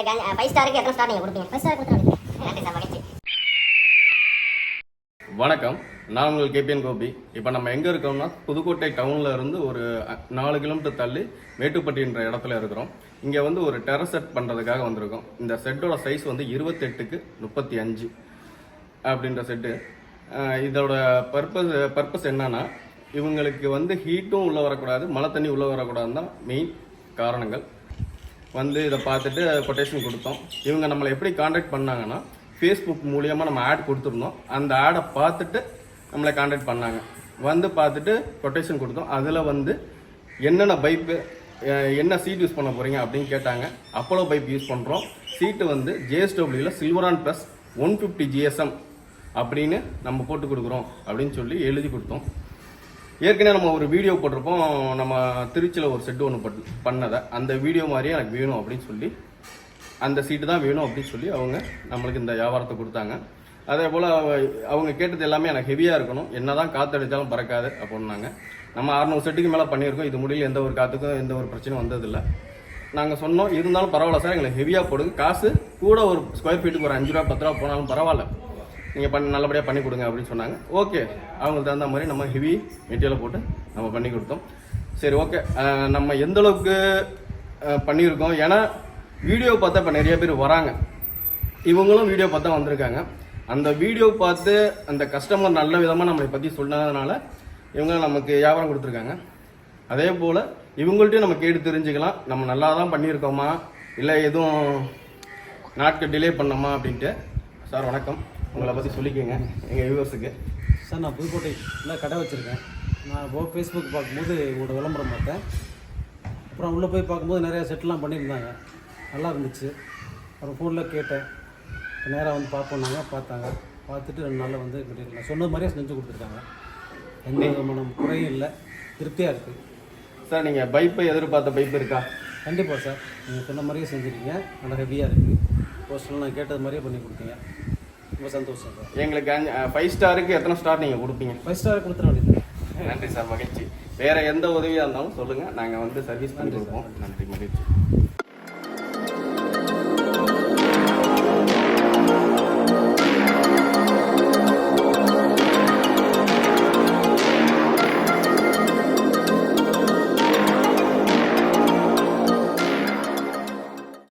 எங்களுக்கு ஃபைவ் ஸ்டாருக்கு எத்தனை ஸ்டார் நீங்கள் கொடுப்பீங்க ஃபைவ் ஸ்டார் கொடுத்துருங்க நன்றி சார் மகிழ்ச்சி வணக்கம். நான் உங்கள் கேபிஎன் கோபி. இப்போ நம்ம எங்கே இருக்கோம்னா புதுக்கோட்டை டவுனில் இருந்து ஒரு நாலு கிலோமீட்டர் தள்ளி மேட்டுப்பட்டின்ற இடத்துல இருக்கிறோம். இங்கே வந்து ஒரு டெரஸ் செட் பண்ணுறதுக்காக வந்திருக்கோம். இந்த செட்டோட சைஸ் வந்து இருபத்தெட்டுக்கு முப்பத்தி அஞ்சு அப்படின்ற செட்டு இதோட பர்பஸ் பர்பஸ் என்னன்னா இவங்களுக்கு வந்து ஹீட்டும் உள்ளே வரக்கூடாது மழை தண்ணி உள்ளே வரக்கூடாதுன்னு தான் மெயின் காரணங்கள். வந்து இதை பார்த்துட்டு கொட்டேஷன் கொடுத்தோம். இவங்க நம்மளை எப்படி காண்டாக்ட் பண்ணாங்கன்னா ஃபேஸ்புக் மூலியமாக நம்ம ஆட் கொடுத்துருந்தோம். அந்த ஆடை பார்த்துட்டு நம்மளை காண்டாக்ட் பண்ணாங்க. வந்து பார்த்துட்டு கொட்டேஷன் கொடுத்தோம். அதில் வந்து என்னென்ன பைப்பு என்ன சீட் யூஸ் பண்ண போகிறீங்க அப்படின்னு கேட்டாங்க. அப்போலோ பைப் யூஸ் பண்ணுறோம் சீட்டு வந்து ஜேஎஸ்டபிள்யூவில் சில்வரான் ப்ளஸ் ஒன் ஃபிஃப்டி ஜிஎஸ்எம் அப்படின்னு நம்ம போட்டு கொடுக்குறோம் அப்படின்னு சொல்லி எழுதி கொடுத்தோம். ஏற்கனவே நம்ம ஒரு வீடியோ போட்டிருப்போம். நம்ம திருச்சியில் ஒரு செட்டு ஒன்று பட் பண்ணதை. அந்த வீடியோ மாதிரியே எனக்கு வேணும் அப்படின்னு சொல்லி அந்த சீட்டு தான் வேணும் அப்படின்னு சொல்லி அவங்க நம்மளுக்கு இந்த வியாபாரத்தை கொடுத்தாங்க. அதே போல் அவங்க கேட்டது எல்லாமே எனக்கு ஹெவியாக இருக்கணும். என்ன தான் காற்றடிச்சாலும் பறக்காது அப்படின்னாங்க. நம்ம அறுநூறு செட்டுக்கு மேலே பண்ணியிருக்கோம். இது முடியல எந்த ஒரு காற்றுக்கும் எந்த ஒரு பிரச்சனையும் வந்ததில்லை. நாங்கள் சொன்னோம் இருந்தாலும் பரவாயில்ல சார் எங்களுக்கு ஹெவியாக போடுங்க. காசு கூட ஒரு ஸ்கொயர் ஃபீட்டுக்கு ஒரு அஞ்சு ரூபா பத்து ரூபா போனாலும் பரவாயில்ல. நீங்கள் பண்ண நல்லபடியாக பண்ணி கொடுங்க அப்படின்னு சொன்னாங்க. ஓகே அவங்களுக்கு தகுந்த மாதிரி நம்ம ஹெவி மெட்டீரியலை போட்டு நம்ம பண்ணி கொடுத்தோம். சரி ஓகே நம்ம எந்த அளவுக்கு பண்ணியிருக்கோம்? ஏன்னா வீடியோ பார்த்தா இப்போ நிறைய பேர் வராங்க. இவங்களும் வீடியோ பார்த்தா வந்திருக்காங்க. அந்த வீடியோ பார்த்து அந்த கஸ்டமர் நல்ல விதமாக நம்மளை பற்றி சொன்னதுனால இவங்க நமக்கு வியாபாரம் கொடுத்துருக்காங்க. அதே போல் இவங்கள்ட்டையும் நம்ம கேட்டு தெரிஞ்சுக்கலாம். நம்ம நல்லா தான் பண்ணியிருக்கோமா? இல்லை எதுவும் நாட்கள் டிலே பண்ணோமா அப்படின்ட்டு. சார் வணக்கம். உங்களை பற்றி சொல்லிக்கோங்க எங்கள் வியூவர்ஸுக்கு சார் நான் புதுக்கோட்டையில் கடை வச்சுருக்கேன். நான் இப்போ ஃபேஸ்புக் பார்க்கும்போது உங்களோட விளம்பரம் பார்த்தேன். அப்புறம் உள்ளே போய் பார்க்கும்போது நிறையா செட்லாம் பண்ணியிருந்தாங்க. நல்லா இருந்துச்சு. அப்புறம் ஃபோனில் கேட்டேன். நேராக வந்து பார்ப்போம்னாங்க பார்த்தாங்க. பார்த்துட்டு ரெண்டு நாளில் வந்து மெட்டீரியல் நான் சொன்ன மாதிரியே செஞ்சு கொடுத்துருக்காங்க. எந்த விதமான குறையும் இல்லை. திருப்தியாக இருக்குது சார் நீங்கள் பைப்பை எதிர்பார்த்த பைப் இருக்கா? கண்டிப்பாக சார். நீங்கள் சொன்ன மாதிரியே செஞ்சுருக்கீங்க. நல்லா ஹெவியாக இருக்குது போஸ்டரில் நான் கேட்டது மாதிரியே பண்ணி கொடுத்தீங்க. ரொம்ப சந்தோஷம். சார் எங்களுக்கு அஞ்சு ஃபைவ் ஸ்டாருக்கு எத்தனை ஸ்டார் நீங்கள் கொடுப்பீங்க? ஃபைவ் ஸ்டார் கொடுத்துட வேண்டியது நன்றி சார் மகிழ்ச்சி. வேற எந்த உதவியாக இருந்தாலும் சொல்லுங்கள் நாங்கள் வந்து சர்வீஸ் பண்ணி கொடுப்போம். நன்றி மகிழ்ச்சி.